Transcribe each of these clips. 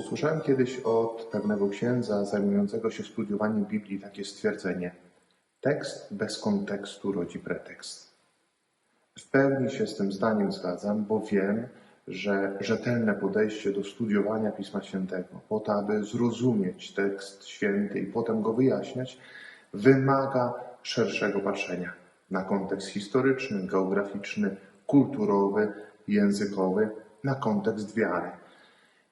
Usłyszałem kiedyś od pewnego księdza zajmującego się studiowaniem Biblii takie stwierdzenie: Tekst bez kontekstu rodzi pretekst. W pełni się z tym zdaniem zgadzam, bo wiem, że rzetelne podejście do studiowania Pisma Świętego, po to, aby zrozumieć tekst święty i potem go wyjaśniać, wymaga szerszego patrzenia na kontekst historyczny, geograficzny, kulturowy, językowy, na kontekst wiary.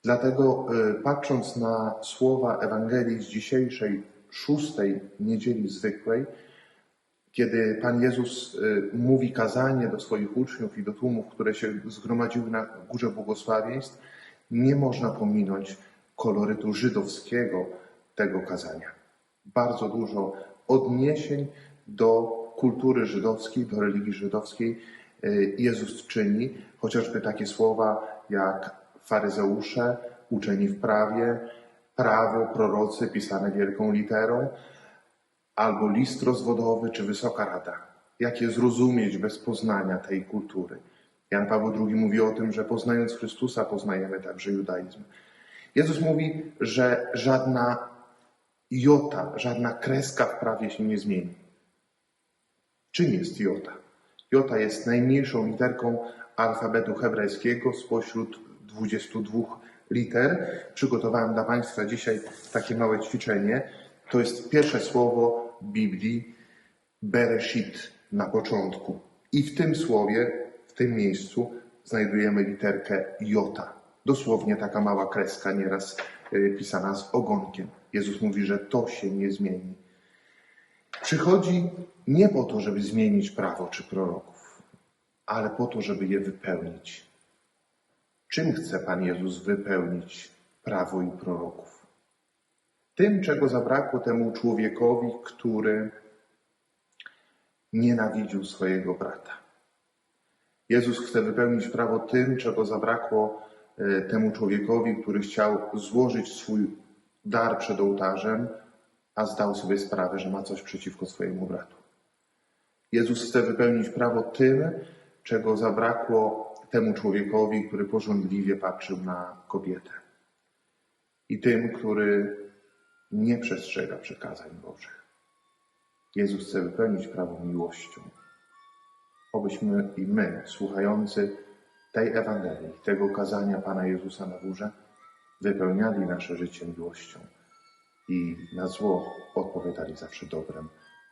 Dlatego y, patrząc na słowa Ewangelii z dzisiejszej szóstej niedzieli zwykłej, kiedy Pan Jezus y, mówi kazanie do swoich uczniów i do tłumów, które się zgromadziły na Górze Błogosławieństw, nie można pominąć kolorytu żydowskiego tego kazania. Bardzo dużo odniesień do kultury żydowskiej, do religii żydowskiej y, Jezus czyni, chociażby takie słowa jak faryzeusze, uczeni w prawie, prawo, prorocy pisane wielką literą, albo list rozwodowy czy Wysoka Rada. Jak je zrozumieć bez poznania tej kultury? Jan Paweł II mówi o tym, że poznając Chrystusa poznajemy także judaizm. Jezus mówi, że żadna jota, żadna kreska w prawie się nie zmieni. Czym jest jota? Jota jest najmniejszą literką alfabetu hebrajskiego spośród 22 liter. Przygotowałem dla Państwa dzisiaj takie małe ćwiczenie. To jest pierwsze słowo Biblii, Bereshit, na początku. I w tym słowie, w tym miejscu znajdujemy literkę Jota. Dosłownie taka mała kreska, nieraz y, pisana z ogonkiem. Jezus mówi, że to się nie zmieni. Przychodzi nie po to, żeby zmienić prawo czy proroków, ale po to, żeby je wypełnić. Czym chce Pan Jezus wypełnić prawo i proroków? Tym, czego zabrakło temu człowiekowi, który nienawidził swojego brata. Jezus chce wypełnić prawo tym, czego zabrakło e, temu człowiekowi, który chciał złożyć swój dar przed ołtarzem, a zdał sobie sprawę, że ma coś przeciwko swojemu bratu. Jezus chce wypełnić prawo tym, czego zabrakło temu człowiekowi, który pożądliwie patrzył na kobietę. I tym, który nie przestrzega przekazań Bożych. Jezus chce wypełnić prawo miłością. Obyśmy i my, słuchający tej Ewangelii, tego kazania Pana Jezusa na górze, wypełniali nasze życie miłością i na zło odpowiadali zawsze dobrem,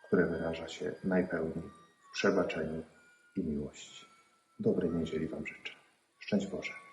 które wyraża się najpełniej w przebaczeniu i miłości. Dobrej niedzieli Wam życzę. Szczęść Boże.